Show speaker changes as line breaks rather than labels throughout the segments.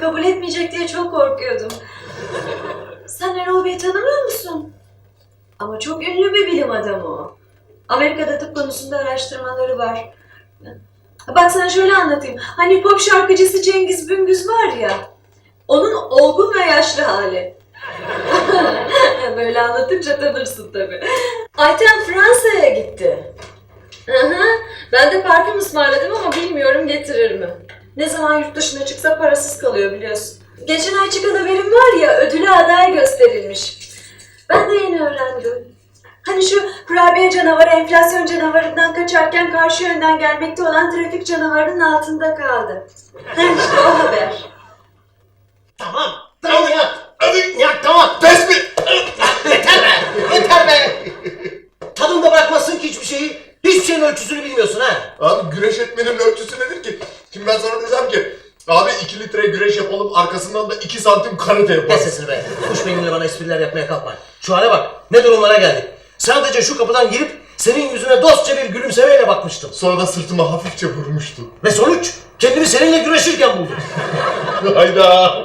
Kabul etmeyecek diye çok korkuyordum. Sen Erol Bey'i tanımıyor musun? Ama çok ünlü bir bilim adamı o. Amerika'da tıp konusunda araştırmaları var. Bak sana şöyle anlatayım. Hani pop şarkıcısı Cengiz Büngüz var ya. Onun olgun ve yaşlı hali. Böyle anlatınca tanırsın tabii. Ayten Fransa'ya gitti. Hı. Ben de parfüm ısmarladım ama bilmiyorum getirir mi? Ne zaman yurt dışına çıksa parasız kalıyor biliyorsun. Geçen ay çıkan haberim var ya ödülü aday gösterilmiş. Ben de yeni öğrendim. Hani şu kurabiye canavarı enflasyon canavarından kaçarken karşı yönden gelmekte olan trafik canavarının altında kaldı. Ha işte o haber.
Tamam. Tamam ya. Hadi ya tamam. Pes mi? Yeter be. Yeter be. Tadında bırakmazsın ki hiçbir şeyi. Hiçbir şeyin ölçüsünü bilmiyorsun ha.
Abi güreş etmenin ölçüsü nedir ki? Şimdi ben sana desem ki abi 2 litre güreş yapalım arkasından da 2 santim karate
Kes
yapalım.
sesini be. Kuş benimle bana espriler yapmaya kalkma. Şu hale bak. Ne durumlara geldik. Sadece şu kapıdan girip senin yüzüne dostça bir gülümsemeyle bakmıştım.
Sonra da sırtıma hafifçe vurmuştu.
Ve sonuç kendimi seninle güreşirken buldum.
Hayda.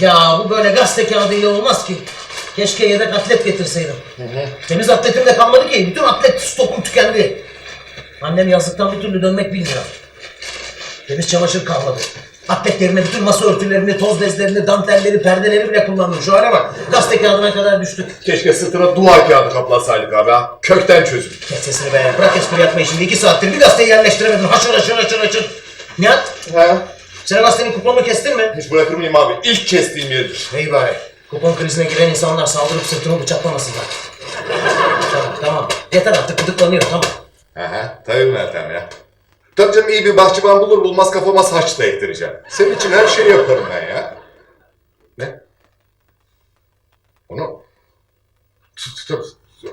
Ya bu böyle gazete kağıdıyla olmaz ki. Keşke yedek atlet getirseydim. Temiz atletim de kalmadı ki. Bütün atlet stokum tükendi. Annem yazlıktan bir türlü dönmek bilmiyor. Temiz çamaşır kalmadı. Atlet yerine bütün masa örtülerini, toz bezlerini, dantelleri, perdeleri bile kullandım. Şu hale bak. Gazete kağıdına kadar düştük.
Keşke sırtına duvar kağıdı kaplasaydık abi ha. Kökten çözüm.
Kes sesini be. Bırak espri yapmayı şimdi. iki saattir bir gazeteyi yerleştiremedin. Haşır haşır haşır haşır. Nihat,
He.
sen gazetenin kuponunu kestin mi?
Hiç bırakır mıyım abi? İlk kestiğim yerdir.
İyi bari. Kupon krizine giren insanlar saldırıp sırtını bıçaklamasınlar. tamam tamam. Yeter artık gıdıklanıyor tamam.
Aha, tabii Meltem ya. Tabii canım iyi bir bahçıvan bulur bulmaz kafama saç da ektireceğim. Senin için her şeyi yaparım ben ya. Ne? Onu...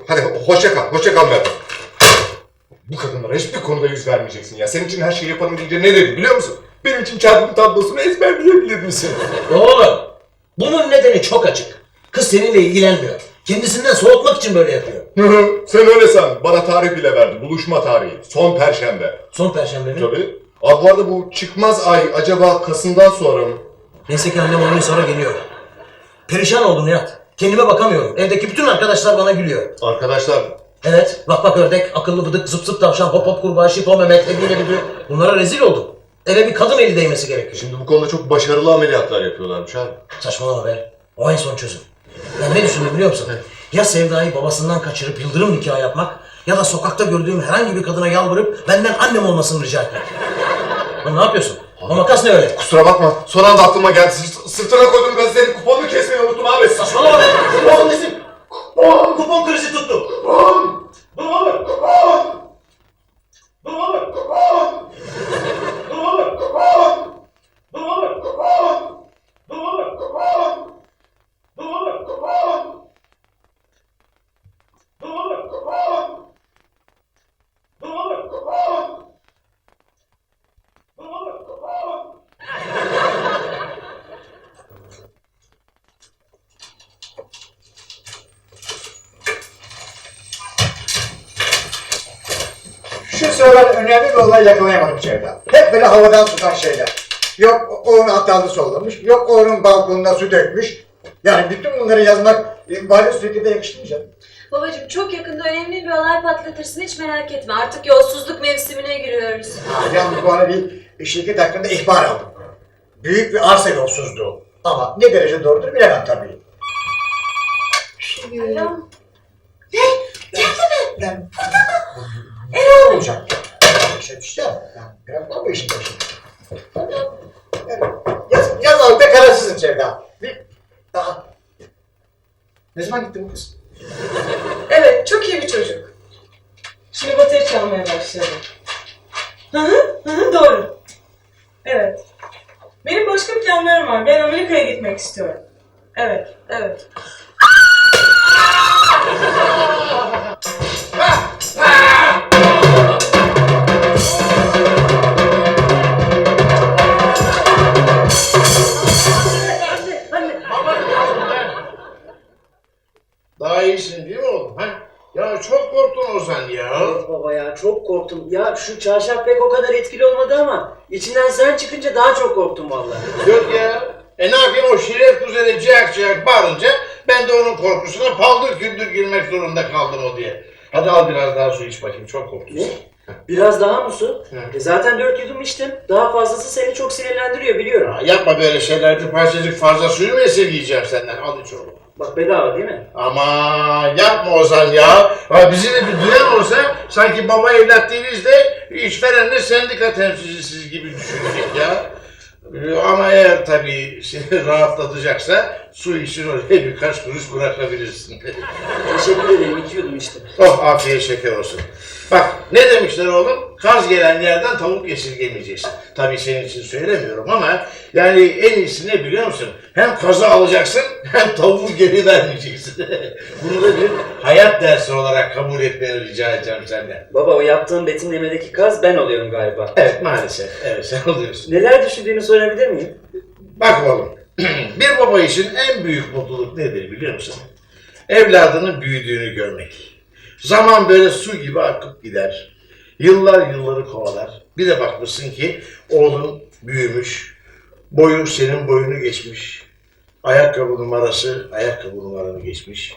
Hadi hoşça kal, hoşça kal Meltem. Bu kadınlara hiçbir konuda yüz vermeyeceksin ya. Senin için her şeyi yaparım deyince ne dedi biliyor musun? Benim için çarpım tablosunu ezberleyebilir misin?
Oğlum bunun nedeni çok açık. Kız seninle ilgilenmiyor. Kendisinden soğutmak için böyle yapıyor.
Sen öyle san. Bana tarih bile verdi. Buluşma tarihi. Son perşembe.
Son perşembe mi?
Tabii. Abi bu arada bu çıkmaz ay acaba Kasım'dan sonra mı?
Neyse ki annem on gün sonra geliyor. Perişan oldum Nihat. Kendime bakamıyorum. Evdeki bütün arkadaşlar bana gülüyor.
Arkadaşlar
Evet, bak bak ördek, akıllı bıdık, zıp zıp tavşan, hop hop kurbağa, şipo Mehmet, Emine Büdü. Bunlara rezil oldum. Eve bir kadın eli değmesi gerekiyor.
şimdi bu konuda çok başarılı ameliyatlar yapıyorlarmış abi.
Saçmalama be. O en son çözüm. Ben ne düşündüm biliyor musun? Ya Sevda'yı babasından kaçırıp yıldırım nikahı yapmak ya da sokakta gördüğüm herhangi bir kadına yalvarıp benden annem olmasını rica etmek. Lan ne yapıyorsun? O makas ne öyle?
Kusura bakma. Son anda aklıma geldi. Sırt- sırtına koyduğum gazetenin kuponunu kesmeyi unuttum abi.
Saçmalama be! Kupon bizim! Kupon, kupon krizi tuttu!
Kupon!
Dur oğlum!
Kupon!
Dur oğlum!
Kupon!
Dur oğlum!
Kupon!
Dur oğlum!
Kupon!
Dur oğlum!
Kupon!
Dur oğlum!
Kupon!
Dur oğlum!
Kupon!
Dur oğlum!
Kupon!
Dur oğlum!
Kupon!
Şu sıralar önemli bir olay yakalayamadım Sevda. Hep böyle havadan sudan şeyler. Yok onun hatalı sollamış, yok onun balkonuna su dökmüş. Yani bütün bunları yazmak e, vali sürekli de yakışmayacak.
Babacığım çok yakında önemli bir olay patlatırsın hiç merak etme. Artık yolsuzluk mevsimine giriyoruz.
Yalnız bu ara bir şirket hakkında ihbar aldım. Büyük bir arsa yolsuzluğu. Ama ne derece doğrudur bilemem tabii.
Alo.
Yani, Erol olacak. İşte işte. Biraz var bu işin başı. Yani, yaz, yaz altta karasızım Sevda. Bir, daha. Ne zaman gitti bu kız?
Evet, çok iyi bir çocuk. Şimdi bateri çalmaya başladı. Hı hı, hı hı, doğru. Evet. Benim başka planlarım var. Ben Amerika'ya gitmek istiyorum. Evet, evet.
çok korktum. Ya şu çarşaf pek o kadar etkili olmadı ama içinden sen çıkınca daha çok korktum vallahi.
Yok ya. E ne yapayım o şiret kuzeni ciyak ciyak bağırınca ben de onun korkusuna paldır küldür girmek zorunda kaldım o diye. Hadi al biraz daha su iç bakayım çok korktum.
Ne? Biraz daha mı su? E zaten dört yudum içtim. Daha fazlası seni çok sinirlendiriyor biliyorum.
Ya yapma böyle şeyler bir parçacık fazla suyu mu esirgeyeceğim senden? Al iç oğlum.
Bak bedava değil mi?
Ama yapma Ozan ya. Ha, bizi de bir duyan olsa sanki baba evlat değiliz de işverenle sendika temsilcisiz gibi düşünecek ya. Ama eğer tabii seni rahatlatacaksa su için oraya birkaç kuruş bırakabilirsin.
Teşekkür ederim. iki yudum içtim.
oh afiyet şeker olsun. Bak ne demişler oğlum? Kaz gelen yerden tavuk esirgemeyeceksin. Tabii senin için söylemiyorum ama yani en iyisi ne biliyor musun? Hem kazı alacaksın hem tavuğu geri vermeyeceksin. Bunu da bir hayat dersi olarak kabul etmeni rica edeceğim senden.
Baba o yaptığın betimlemedeki kaz ben oluyorum galiba.
Evet maalesef. Evet sen oluyorsun.
Neler düşündüğünü sorabilir miyim?
Bak oğlum. bir baba için en büyük mutluluk nedir biliyor musun? Evladının büyüdüğünü görmek. Zaman böyle su gibi akıp gider. Yıllar yılları kovalar. Bir de bakmışsın ki oğlun büyümüş. Boyu senin boyunu geçmiş. Ayakkabı numarası ayakkabı numaranı geçmiş.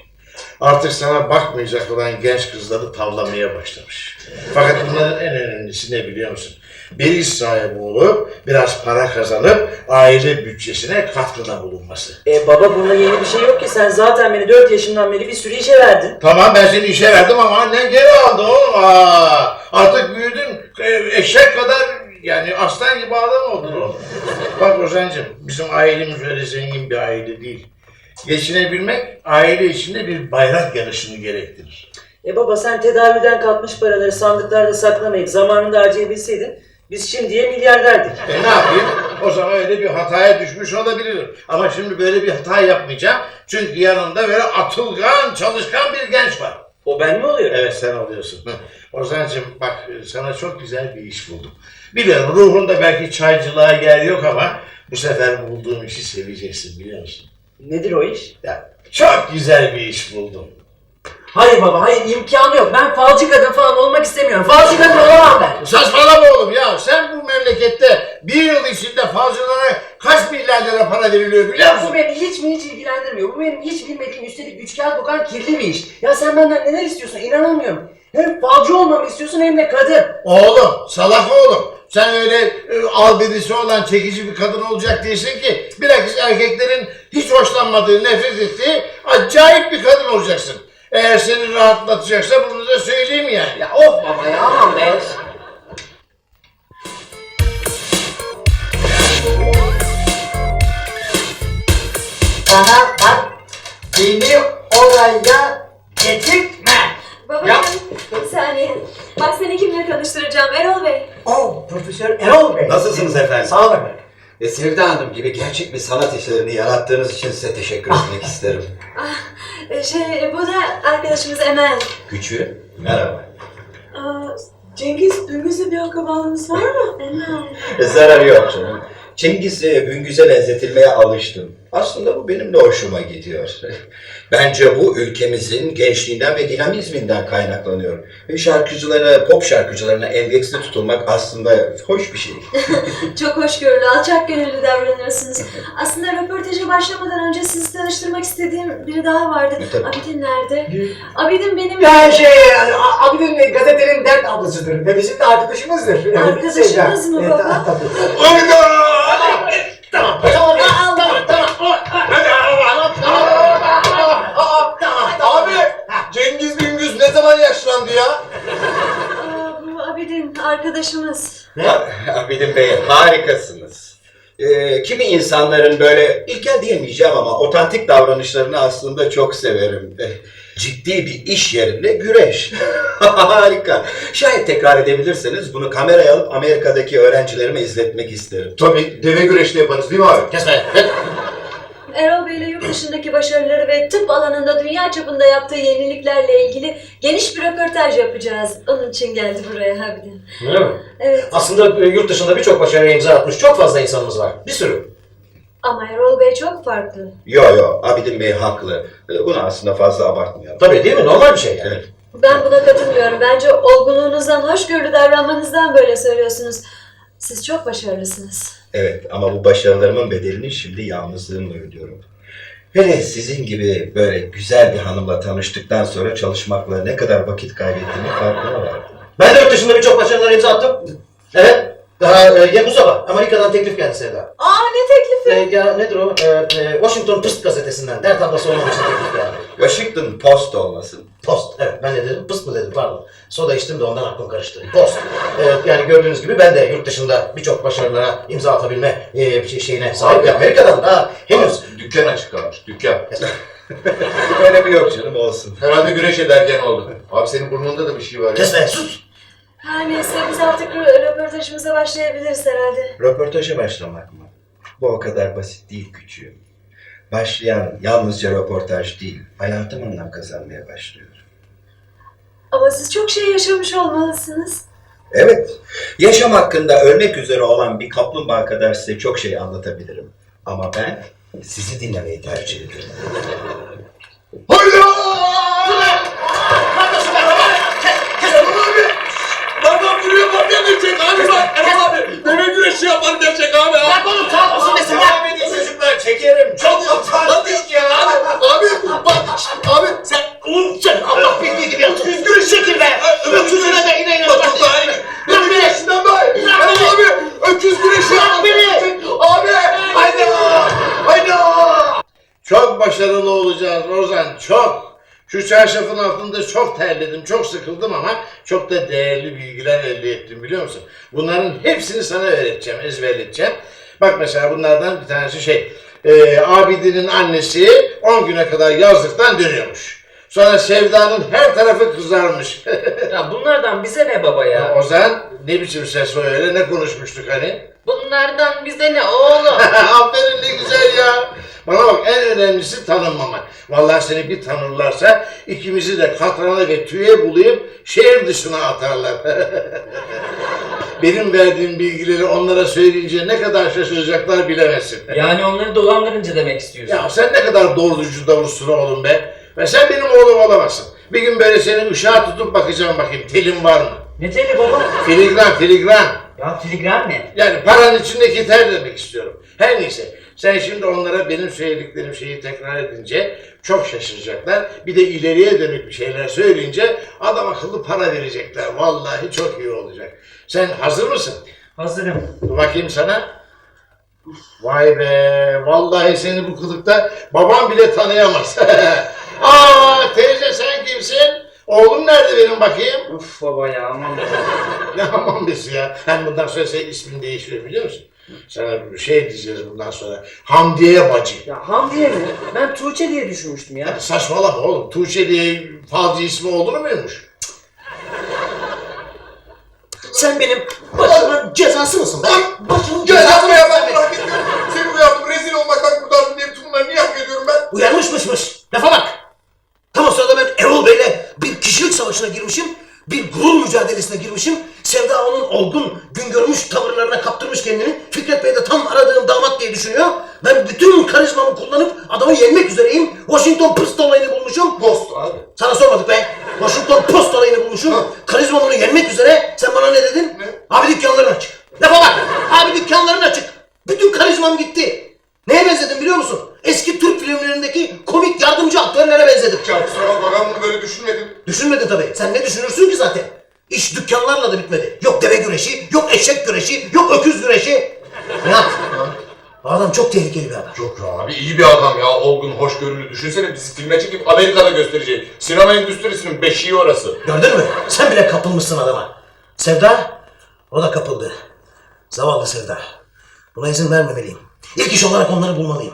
Artık sana bakmayacak olan genç kızları tavlamaya başlamış. Fakat bunların en önemlisi ne biliyor musun? Bir iş sahibi olup biraz para kazanıp aile bütçesine katkıda bulunması.
E baba bunda yeni bir şey yok ki. Sen zaten beni 4 yaşından beri bir sürü işe verdin.
Tamam ben seni işe verdim ama annen geri aldı oğlum. Aa, artık büyüdün. E, eşek kadar yani aslan gibi adam oldun oğlum. Bak Ozan'cığım bizim ailemiz öyle zengin bir aile değil. Geçinebilmek aile içinde bir bayrak yarışını gerektirir.
E baba sen tedaviden kalkmış paraları sandıklarda saklamayıp zamanında harcayabilseydin biz şimdiye milyarderdik.
E ne yapayım? O zaman öyle bir hataya düşmüş olabilirim. Ama şimdi böyle bir hata yapmayacağım. Çünkü yanımda böyle atılgan, çalışkan bir genç var.
O ben mi oluyorum?
Evet sen oluyorsun. Ozan'cığım bak sana çok güzel bir iş buldum. Biliyorum ruhunda belki çaycılığa yer yok ama bu sefer bulduğum işi seveceksin biliyor musun?
Nedir o iş?
Ya, çok güzel bir iş buldum.
Hayır baba hayır imkanı yok. Ben falcı kadın falan olmak istemiyorum. Falcı kadın olamam ben.
Saçmalama oğlum ya. Sen bu memlekette bir yıl içinde falcılara kaç milyar lira para veriliyor biliyor
Ya
musun?
bu beni hiç mi hiç ilgilendirmiyor. Bu benim hiç bilmediğim üstelik üç kağıt kokan kirli bir iş. Ya sen benden neler istiyorsun inanamıyorum. Hem falcı olmamı istiyorsun hem de kadın.
Oğlum, salak oğlum. Sen öyle e, albenisi olan çekici bir kadın olacak değilsin ki. Bilakis erkeklerin hiç hoşlanmadığı, nefret ettiği acayip bir kadın olacaksın. Eğer seni rahatlatacaksa bunu da söyleyeyim yani.
Ya of baba ya aman be.
Bana bak beni oraya getirtme.
Babacığım bir saniye. Bak seni kimle tanıştıracağım Erol Bey.
Oh Profesör Erol Bey.
Nasılsınız efendim?
Sağ olun efendim.
Ve Sevda Hanım gibi gerçek bir sanat eserini yarattığınız için size teşekkür etmek isterim.
Ee, Şey bu da arkadaşımız Emel.
Güçlü, merhaba.
Aa, Cengiz, Güngüz'le bir akrabalığınız var mı?
Emel.
E, zararı yok canım. Cengiz e, Güngüz'e benzetilmeye alıştım. Aslında bu benim de hoşuma gidiyor. Bence bu ülkemizin gençliğinden ve dinamizminden kaynaklanıyor. Ve şarkıcılara, pop şarkıcılarına endeksli tutulmak aslında hoş bir şey.
Çok hoşgörülü, alçak gönüllü davranıyorsunuz. Aslında röportaja başlamadan önce sizi tanıştırmak istediğim biri daha vardı.
E, tabii.
Abidin nerede? Abidin benim...
Ya şey, Abidin gazetenin dert ablasıdır ve bizim de arkadaşımızdır. Yani
Arkadaşınız mı
Evet,
baba? Abidin
Bey harikasınız. Ee, kimi insanların böyle ilkel diyemeyeceğim ama otantik davranışlarını aslında çok severim. Eh, Ciddi bir iş yerinde güreş. Harika. Şayet tekrar edebilirseniz bunu kameraya alıp Amerika'daki öğrencilerime izletmek isterim.
Tabii deve güreşi de yaparız değil mi abi?
Kesme.
Erol Bey ile yurt dışındaki başarıları ve tıp alanında dünya çapında yaptığı yeniliklerle ilgili geniş bir röportaj yapacağız. Onun için geldi buraya Abidin.
Öyle mi?
Evet
Aslında e, yurt dışında birçok başarıya imza atmış çok fazla insanımız var. Bir sürü.
ama Erol Bey çok farklı.
Yo yo Abidin Bey haklı. Ee, Bunu aslında fazla abartmayalım.
Tabii değil mi? Normal bir şey yani.
Evet.
Ben buna katılmıyorum. Bence olgunluğunuzdan, hoşgörülü davranmanızdan böyle söylüyorsunuz. Siz çok başarılısınız.
Evet ama bu başarılarımın bedelini şimdi yalnızlığımla ödüyorum. Hele sizin gibi böyle güzel bir hanımla tanıştıktan sonra çalışmakla ne kadar vakit kaybettiğimi farkına vardım.
Ben de yurt dışında birçok başarılar imza attım. Evet. Daha e, ya bu sabah Amerika'dan teklif geldi Sevda.
Aa ne teklifi?
E, ya nedir o? E, e, Washington Post gazetesinden dert ablası olmam için teklif geldi.
Washington Post olmasın.
Post. Evet ben ne dedim? Pıst mı dedim pardon. Soda içtim de ondan aklım karıştı. Post. E, yani gördüğünüz gibi ben de yurt dışında birçok başarılara imza atabilme e, şey- şeyine sahip. Amerika'dan daha henüz.
Dükkan açık kalmış. Dükkan.
Öyle bir yok canım olsun.
Herhalde güreş ederken oldu. Abi senin burnunda da bir şey var ya.
Kes be sus.
Her neyse biz artık rö- röportajımıza başlayabiliriz herhalde.
Röportaja başlamak mı? Bu o kadar basit değil küçüğüm. Başlayan yalnızca röportaj değil, hayatım anlam kazanmaya başlıyor.
Ama siz çok şey yaşamış olmalısınız.
Evet, yaşam hakkında ölmek üzere olan bir kaplumbağa kadar size çok şey anlatabilirim. Ama ben sizi dinlemeyi tercih ederim.
Hayda!
Adam vuruyor bak gerçek abi bak. Abi. Deve güreşi yapar gerçek abi.
Bırak oğlum saat mısın desin bırak.
Devam edin çocuklar, çekerim. Çok utandık ya.
Abi bak abi sen
Oğlum sen Allah bildiği gibi yaptın. Üzgün şekil be. Öküzüne de ine ine
Bak,
bak.
daha iyi.
Bırak beni.
güreşinden daha iyi.
Bırak beni.
abi öküz güreşi
Bırak beni.
Abi hayda hayda.
Çok başarılı olacağız Ozan, çok. Şu çarşafın altında çok terledim, çok sıkıldım ama çok da değerli bilgiler elde ettim biliyor musun? Bunların hepsini sana öğreteceğim, ezberleteceğim. Bak mesela bunlardan bir tanesi şey, e, Abidi'nin annesi 10 güne kadar yazlıktan dönüyormuş. Sonra Sevda'nın her tarafı kızarmış.
Ya bunlardan bize ne baba ya?
Ozan ne biçim ses o öyle, ne konuşmuştuk hani?
Bunlardan bize ne oğlum?
Aferin ne güzel ya. Bana bak en önemlisi tanınmamak. Vallahi seni bir tanırlarsa ikimizi de katrana ve tüye bulayıp şehir dışına atarlar. Benim verdiğim bilgileri onlara söyleyince ne kadar şaşıracaklar bilemezsin.
yani onları dolandırınca demek istiyorsun.
Ya sen ne kadar doğrucu davulsun oğlum be. Ve sen benim oğlum olamazsın. Bir gün böyle seni ışığa tutup bakacağım bakayım telin var mı?
Ne teli baba?
Filigran filigran.
Ya filigran ne?
Yani paranın içindeki ter demek istiyorum. Her neyse. Sen şimdi onlara benim söylediklerim şeyi tekrar edince çok şaşıracaklar. Bir de ileriye dönük bir şeyler söyleyince adam akıllı para verecekler. Vallahi çok iyi olacak. Sen hazır mısın?
Hazırım.
Dur bakayım sana. Vay be. Vallahi seni bu kılıkta babam bile tanıyamaz. Aa teyze sen kimsin? Oğlum nerede benim bakayım?
Uf baba ya aman.
Ne aman besi ya. Hem bundan sonra senin ismin değişiyor biliyor musun? Sana bir şey diyeceğiz bundan sonra. Hamdiye bacı.
Ya Hamdiye mi? Ben Tuğçe diye düşünmüştüm ya.
Saçmalama oğlum. Tuğçe diye falcı ismi olur muymuş?
Sen benim başımın cezası mısın be? Başımın
Gel
cezası
yapma ya
mısın
ben
be?
merak ediyorum. Seni uyardım rezil olmaktan kurtardım diye bütün bunları niye hak ediyorum ben?
Uyanmışmışmış. Lafa bak. Tam o sırada ben Erol Bey'le bir kişilik savaşına girmişim. Bir gurur mücadelesine girmişim. Sevda onun olgun, gün görmüş tavırlarına kaptırmış kendini. Fikret Bey de tam aradığım damat diye düşünüyor. Ben bütün karizmamı kullanıp adamı yenmek üzereyim. Washington Post olayını bulmuşum.
Post abi.
Sana sormadık be. Washington Post olayını bulmuşum. Karizmamı yenmek üzere. Sen bana ne dedin?
Ne?
Abi dükkanların açık. Lafa bak. Abi dükkanların açık. Bütün karizmam gitti. Neye benzedim biliyor musun? Eski Türk filmlerindeki komik yardımcı aktörlere benzedim.
Ya kusura bakma ben bunu böyle düşünmedim.
Düşünmedin tabii. Sen ne düşünürsün ki zaten? İş dükkanlarla da bitmedi. Yok deve güreşi, yok eşek güreşi, yok öküz güreşi. Nihat, bu adam çok tehlikeli bir adam.
Yok ya abi iyi bir adam ya. Olgun, hoşgörülü. Düşünsene bizi filme çekip Amerika'da gösterecek. Sinema endüstrisinin beşiği orası.
Gördün mü? Sen bile kapılmışsın adama. Sevda, o da kapıldı. Zavallı Sevda. Buna izin vermemeliyim. İlk iş olarak onları bulmalıyım.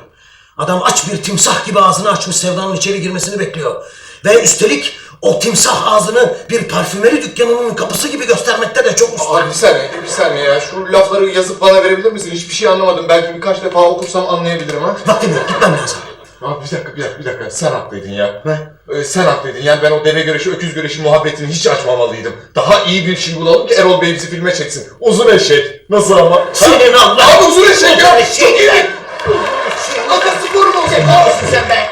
Adam aç bir timsah gibi ağzını açmış Sevda'nın içeri girmesini bekliyor. Ve üstelik o timsah ağzını bir parfümeri dükkanının kapısı gibi göstermekte de çok usta.
Abi bir saniye, bir saniye ya. Şu lafları yazıp bana verebilir misin? Hiçbir şey anlamadım. Belki birkaç defa okursam anlayabilirim ha.
Vaktim yok, gitmem lazım.
Abi bir dakika, bir dakika, bir dakika. Sen haklıydın ya.
Ne?
Ee, sen haklıydın. Yani ben o deve güreşi, öküz güreşi muhabbetini hiç açmamalıydım. Daha iyi bir şey bulalım ki Erol Bey bizi filme çeksin. Uzun eşek. Nasıl ama?
Senin Allah!
Abi uzun eşek ya!
Uzun
Çok iyi!
eşek!
Sporu mu olacak?
Ne olsun sen be?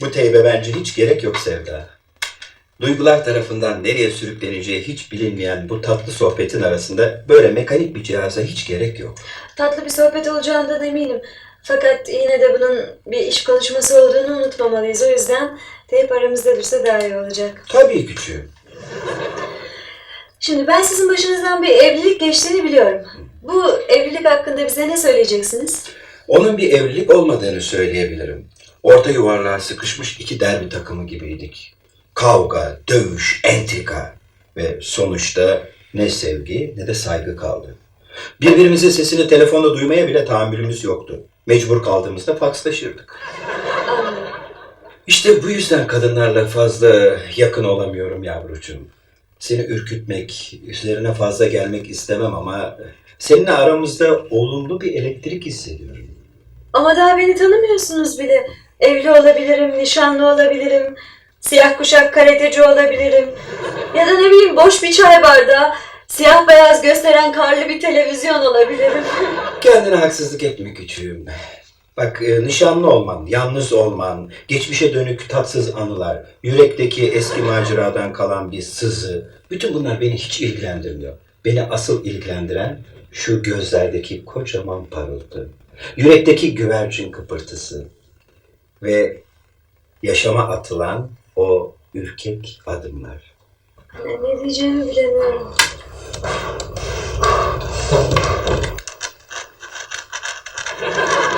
Bu teybe bence hiç gerek yok Sevda. Duygular tarafından nereye sürükleneceği hiç bilinmeyen bu tatlı sohbetin arasında böyle mekanik bir cihaza hiç gerek yok.
Tatlı bir sohbet olacağından eminim. Fakat yine de bunun bir iş konuşması olduğunu unutmamalıyız. O yüzden teyp aramızda dursa daha iyi olacak.
Tabii küçüğüm.
Şimdi ben sizin başınızdan bir evlilik geçtiğini biliyorum. Bu evlilik hakkında bize ne söyleyeceksiniz?
Onun bir evlilik olmadığını söyleyebilirim. Orta yuvarlığa sıkışmış iki derbi takımı gibiydik. Kavga, dövüş, entrika ve sonuçta ne sevgi ne de saygı kaldı. Birbirimizin sesini telefonda duymaya bile tahammülümüz yoktu. Mecbur kaldığımızda fakslaşırdık. İşte bu yüzden kadınlarla fazla yakın olamıyorum yavrucuğum. Seni ürkütmek, üzerine fazla gelmek istemem ama seninle aramızda olumlu bir elektrik hissediyorum.
Ama daha beni tanımıyorsunuz bile. Evli olabilirim, nişanlı olabilirim, siyah kuşak karateci olabilirim. Ya da ne bileyim boş bir çay bardağı, siyah beyaz gösteren karlı bir televizyon olabilirim.
Kendine haksızlık etme küçüğüm. Bak e, nişanlı olman, yalnız olman, geçmişe dönük tatsız anılar, yürekteki eski maceradan kalan bir sızı, bütün bunlar beni hiç ilgilendirmiyor. Beni asıl ilgilendiren şu gözlerdeki kocaman parıltı, yürekteki güvercin kıpırtısı ve yaşama atılan o ürkek adımlar.
ne diyeceğimi bilemiyorum.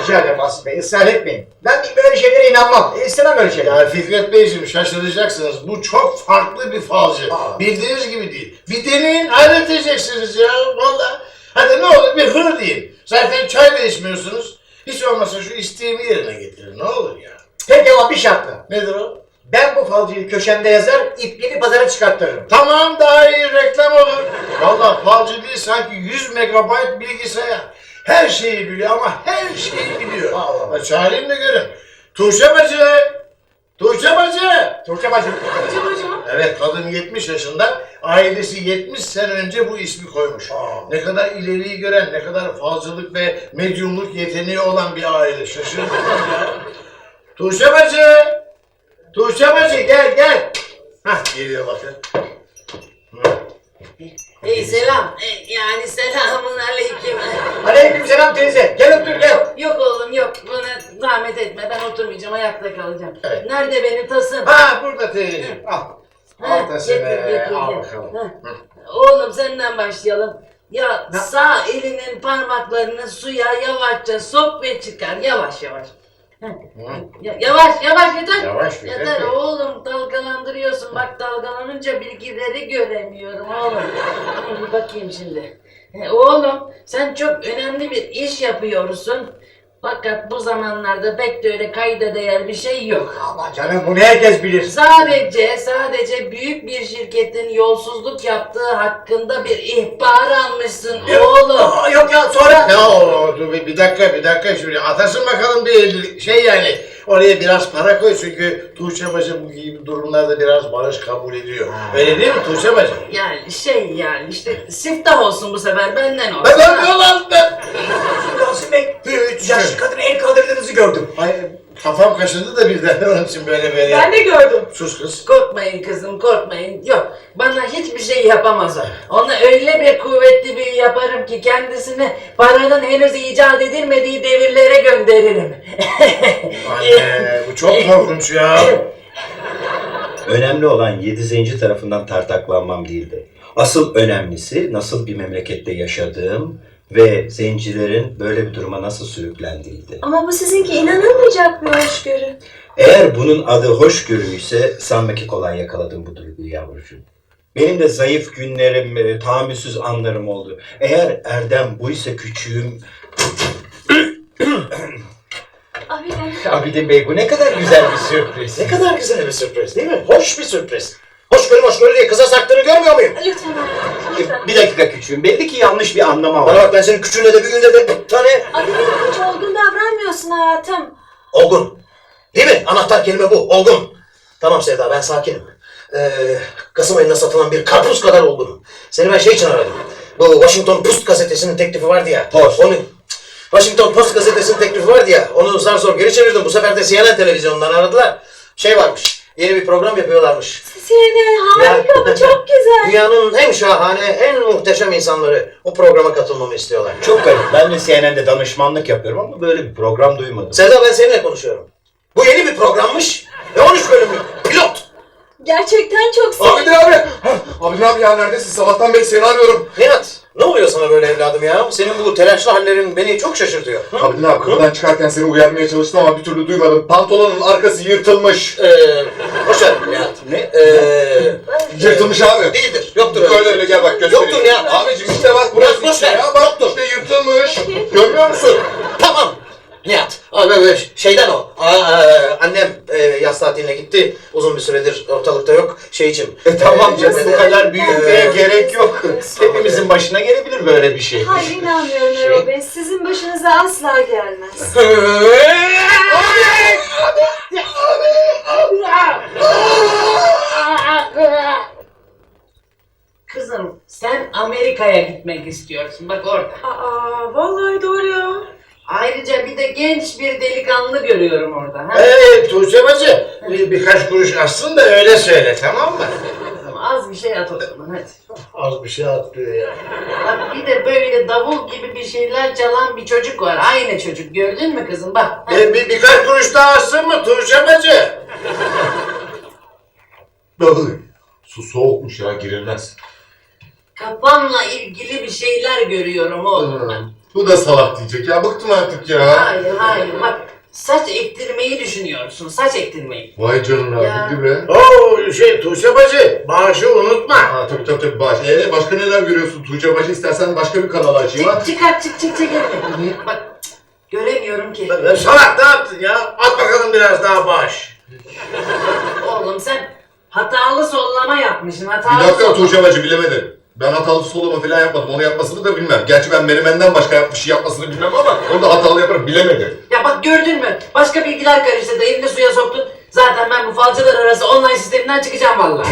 Rica ederim Asım Bey ısrar etmeyin. Ben böyle şeylere inanmam. E, İstemem öyle şeyler.
Ya Fikret Beyciğim şaşıracaksınız. Bu çok farklı bir falcı.
Aa.
Bildiğiniz gibi değil. Bir deneyin hayret edeceksiniz ya. Valla. Hadi ne olur bir hır deyin. Zaten çay da içmiyorsunuz. Hiç olmazsa şu isteğimi yerine getirin. Ne olur ya.
Peki ama bir şartla.
Nedir o?
Ben bu falcıyı köşemde yazar, ipliğini pazara çıkarttırırım.
Tamam daha iyi reklam olur. Valla falcı değil sanki 100 megabayt bilgisayar. Her şeyi biliyor ama her şeyi biliyor.
Allah Allah.
Çağırayım da görün. Tuğçe bacı. Tuğçe bacı.
Turca bacım.
Evet kadın 70 yaşında. Ailesi 70 sene önce bu ismi koymuş.
Aa.
Ne kadar ileriyi gören, ne kadar falcılık ve medyumluk yeteneği olan bir aile. Şaşırdım ya. Tuğçe bacı. Tuğçe bacı gel gel. Hah geliyor bakın.
Ey selam. E, yani selamun aleyküm.
Aleyküm selam teyze. Gel otur gel.
Yok oğlum yok. Bana zahmet etme. Ben oturmayacağım. Ayakta kalacağım.
Evet.
Nerede benim tasım?
Ha burada teyzeciğim. Al. Al tasını. Al bakalım.
Ha. Oğlum senden başlayalım. Ya sağ elinin parmaklarını suya yavaşça sok ve çıkar. Yavaş yavaş. Yavaş yavaş yeter.
Yavaş
Yeter
Bey.
oğlum dalgalandırıyorsun. Bak dalgalanınca bilgileri göremiyorum oğlum. Bir bakayım şimdi. Oğlum sen çok önemli bir iş yapıyorsun. Fakat bu zamanlarda pek de öyle kayda değer bir şey yok.
Aman canım bunu herkes bilir.
Sadece sadece büyük bir şirketin yolsuzluk yaptığı hakkında bir ihbar almışsın oğlum.
Aa, yok ya sonra.
Ya o, dur bir, bir dakika bir dakika şimdi atasın bakalım bir şey yani oraya biraz para koy çünkü Tuğçe bacı bu gibi durumlarda biraz barış kabul ediyor. Öyle değil mi Tuğçe bacı?
Yani şey yani işte siftah olsun bu sefer benden olsun.
Ben ben lan ben.
Asım Bey. Yaşlı kadına el kaldırdığınızı gördüm.
Ay kafam kaşındı da birden onun için böyle böyle.
Ben de gördüm.
Sus kız.
Korkmayın kızım korkmayın. Yok bana hiçbir şey yapamaz o. Ona öyle bir kuvvetli bir yaparım ki kendisini paranın henüz icat edilmediği devirlere gönderirim.
Anne bu çok korkunç ya.
Önemli olan yedi zenci tarafından tartaklanmam değildi. Asıl önemlisi nasıl bir memlekette yaşadığım ve zencilerin böyle bir duruma nasıl sürüklendiğiydi.
Ama bu sizinki inanılmayacak bir hoşgörü.
Eğer bunun adı hoşgörü ise sanma ki kolay yakaladım bu duyguyu yavrucuğum. Benim de zayıf günlerim, e, tahammülsüz anlarım oldu. Eğer Erdem buysa küçüğüm...
Abi de.
Abidin Bey bu ne kadar güzel bir sürpriz.
Ne kadar güzel bir sürpriz değil mi? Hoş bir sürpriz. Hoşgörü hoşgörü diye kıza saktığını görmüyor muyum?
Lütfen abi. Lütfen.
Bir dakika küçüğüm, belli ki yanlış bir anlama
Bana
var.
bak ben senin küçüğüne de bir günde de bir tane
Abi hiç olgun davranmıyorsun hayatım.
olgun. Değil mi? Anahtar kelime bu. Olgun. Tamam Sevda ben sakinim. Ee, Kasım ayında satılan bir karpuz kadar olgunum. Seni ben şey için aradım. Bu Washington Post gazetesinin teklifi vardı ya.
Post.
Onu, Washington Post gazetesinin teklifi vardı ya. Onu zar zor geri çevirdim. Bu sefer de CNN televizyonundan aradılar. Şey varmış. Yeni bir program yapıyorlarmış.
CNN harika bu çok güzel.
Dünyanın en şahane, en muhteşem insanları o programa katılmamı istiyorlar.
Çok garip. Ben de CNN'de danışmanlık yapıyorum ama böyle bir program duymadım.
Seda ben seninle konuşuyorum. Bu yeni bir programmış ve 13 bölümlük. Pilot.
Gerçekten çok sevdim.
Abidin abi! Abidin abi ya neredesin? Sabahtan beri seni arıyorum.
Nihat, ne oluyor sana böyle evladım ya? Senin bu telaşlı hallerin beni çok şaşırtıyor. Hı?
Abidin abi kapıdan çıkarken seni uyarmaya çalıştım ama bir türlü duymadım. Pantolonun arkası yırtılmış.
Ee, boş ver Nihat.
Ne?
Ee,
Yırtılmış abi.
değildir. Yoktur öyle.
Öyle öyle gel bak göstereyim.
Yoktur Nihat.
Abicim işte bak burası
Boş
işte
ver.
ya. Bak işte yırtılmış. Görmüyor musun?
Tamam. Nihat. Şeyden o. Aa, e, annem e, yaz tatiline gitti. Uzun bir süredir ortalıkta yok. Şey için.
E, tamam canım bu kadar büyütmeye gerek yok. Hepimizin başına gelebilir böyle bir şey.
Hayır inanmıyorum Erol Bey. Sizin başınıza asla gelmez.
Kızım sen Amerika'ya gitmek istiyorsun bak orada.
Aa vallahi doğru ya.
Ayrıca bir de genç bir delikanlı görüyorum orada. Ha?
Ee, Tuğçe bacı bir, birkaç kuruş açsın da öyle söyle tamam mı?
Kızım, Az bir şey at o zaman hadi.
Az bir şey atlıyor ya.
Bak bir de böyle davul gibi bir şeyler çalan bir çocuk var. Aynı çocuk gördün mü kızım bak. ha.
E, bir, birkaç kuruş daha açsın mı Tuğçe bacı?
Su soğukmuş ya girilmez.
Kafanla ilgili bir şeyler görüyorum oğlum ben.
Bu da salak diyecek ya. Bıktım artık ya.
Hayır hayır bak saç ektirmeyi düşünüyorsun saç ektirmeyi.
Vay canına
Ya.
bildi be.
Oo şey Tuğçe bacı bağışı unutma.
Ha tabii tabii tabii baş. Ee, başka neler görüyorsun Tuğçe Bacı? İstersen başka bir kanal açayım ha.
Çık çıkar çık çık çık Bak cık, göremiyorum ki.
E, Salak ne yaptın ya? At bakalım biraz daha bağış.
Oğlum sen hatalı sollama yapmışsın hatalı
Bir dakika
sollama.
Tuğçe Bacı bilemedim. Ben hatalı soluma falan yapmadım. Onu yapmasını da bilmem. Gerçi ben menemenden başka yapmış şey yapmasını bilmem ama onu da hatalı yaparım. Bilemedim.
Ya bak gördün mü? Başka bilgiler karıştı da elini suya soktun. Zaten ben bu falcılar arası online sisteminden çıkacağım vallahi.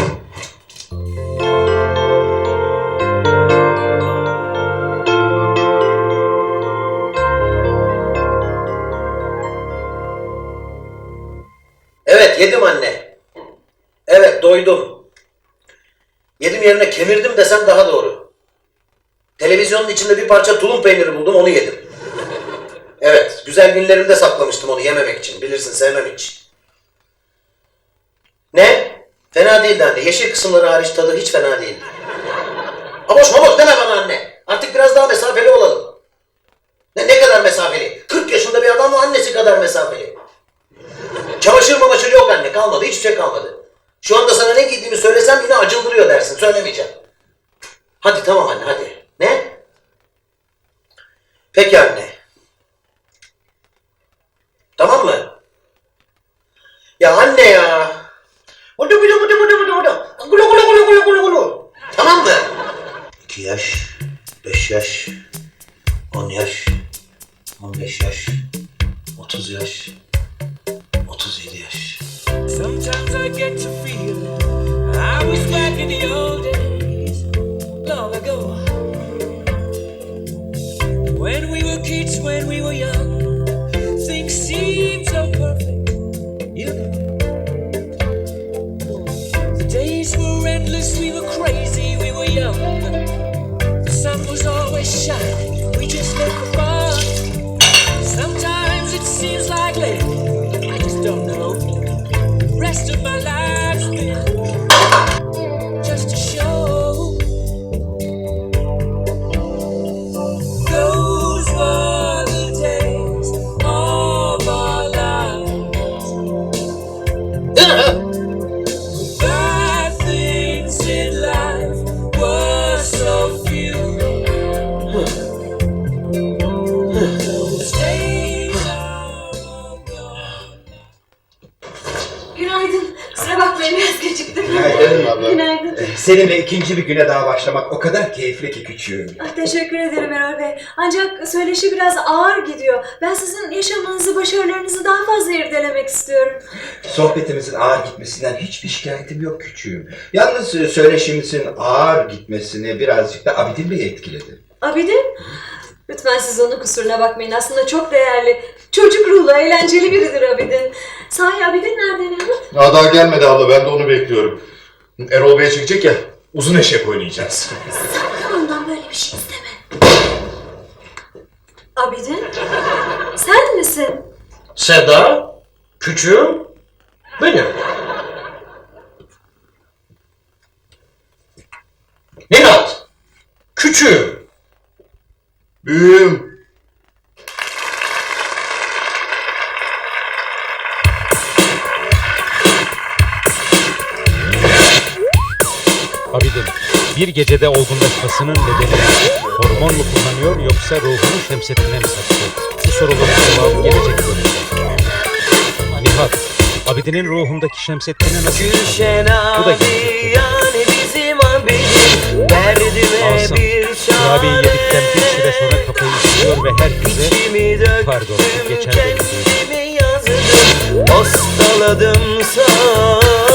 Evet yedim anne. Evet doydum. Yedim yerine kemirdim desem daha doğru. Televizyonun içinde bir parça tulum peyniri buldum onu yedim. Evet güzel günlerimde saklamıştım onu yememek için. Bilirsin sevmem hiç. Ne? Fena değildi anne. Yeşil kısımları hariç tadı hiç fena değildi. Aboş maboş deme bana anne. Artık biraz daha mesafeli olalım. Ne, ne kadar mesafeli? 40 yaşında bir adamla annesi kadar mesafeli. Çamaşır mamaşır yok anne kalmadı hiçbir şey kalmadı. Şu anda sana ne giydiğimi söylesem yine acıldırıyor dersin söylemeyeceğim. Hadi tamam anne hadi. Ne? Peki anne. Tamam mı? Ya anne ya. Vudu vudu vudu vudu vudu vudu. Gulu gulu gulu gulu gulu gulu. Tamam mı? İki yaş, beş yaş, on yaş, on beş yaş, otuz yaş, 37 yaş.
Sometimes I get to feel I was back in the old days, long ago. When we were kids, when we were young, things seemed so perfect, you know. The days were endless, we were crazy, we were young. The sun was always shining, we just looked so few.
Seninle ikinci bir güne daha başlamak o kadar keyifli ki küçüğüm.
Ah, teşekkür ederim Erol Bey. Ancak söyleşi biraz ağır gidiyor. Ben sizin yaşamınızı, başarılarınızı daha fazla irdelemek istiyorum.
Sohbetimizin ağır gitmesinden hiçbir şikayetim yok küçüğüm. Yalnız e, söyleşimizin ağır gitmesini birazcık da Abidin Bey etkiledi.
Abidin? Lütfen siz onun kusuruna bakmayın. Aslında çok değerli, çocuk ruhlu, eğlenceli biridir Abidin. Sahi Abidin nerede Nevin?
Ya daha gelmedi abla ben de onu bekliyorum. Erol Bey'e çekecek ya uzun eşek oynayacağız.
Ondan böyle bir şey isteme. Abidin, sen misin?
Seda, küçüğüm, benim. Nihat, küçüğüm.
Büyüğüm.
Gecede olgunlaşmasının nedeni hormon mu kullanıyor yoksa ruhunu şemsetine mi saklıyor? Bu soruların cevabı gelecek bölümde. Nihat, Abidin'in ruhundaki şemsetine nasıl
Gülşen?
Bu da gelecek bölümde.
yani bizim Derdime
Asım,
bir
kurabiye yedikten bir süre sonra kafayı siliyor ve herkese Pardon, geçen
yazdım Postaladım sana